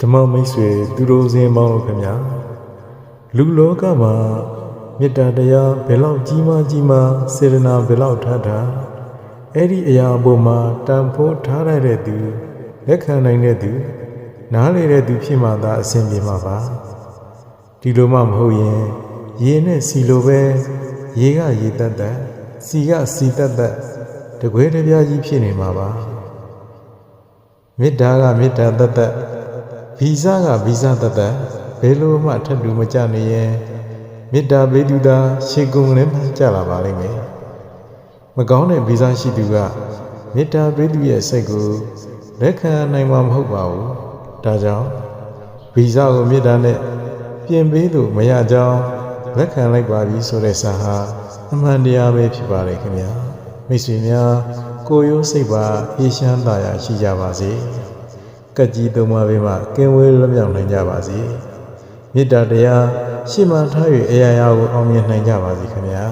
ဓမ္မမိတ်ဆွေသူတော်စင်ပေါင်းတို့ခင်ဗျာလူလောကမှာမေတ္တာတရားဘယ်လောက်ကြီးမားကြီးမားစေရနာဘယ်လောက်ထားတာအဲ့ဒီအရာအပေါ်မှာတန်ဖိုးထားရတဲ့သူလက်ခံနိုင်တဲ့သူနားလေတဲ့သူဖြစ်မှသာအဆင်ပြေမှာပါဒီလိုမှမဟုတ်ရင်ရေနဲ့စီလိုပဲရေကရေတက်တက်စီကစီတက်တက်တကွဲတပြားကြီးဖြစ်နေမှာပါမေတ္တာကမေတ္တာတတ်တတ် ဗီဇကဗီဇတတ်တတ်ဘယ်လိုမှထပ်တူမကြနေရင်မေတ္တာဘေဒုတာရှေကုံလည်းမှကြလာပါလိမ့်မယ်မကောင်းတဲ့ဗီဇရှိသူကမေတ္တာဘေဒုရဲ့စိတ်ကိုလက်ခံနိုင်မှာမဟုတ်ပါဘူးဒါကြောင့်ဗီဇကိုမေတ္တာနဲ့ပြင်ပေးလို့မရကြောင်းလက်ခံလိုက်ပါပြီဆိုတဲ့စာဟာအမှန်တရားပဲဖြစ်ပါလေခင်ဗျာမိတ်ဆွေများကိုယ်ရိုးစိတ်ပါအေးချမ်းသာယာရှိကြပါစေ ကက်ကြီးသုံးပါးဘေးမှာကင်းဝေးလွတ်မြောက်နိုင်ကြပါစေမေတ္တာတရားရှေ့မှထား၍အရာရာကိုအောင်မြင်နိုင်ကြပါစေခင်ဗျာ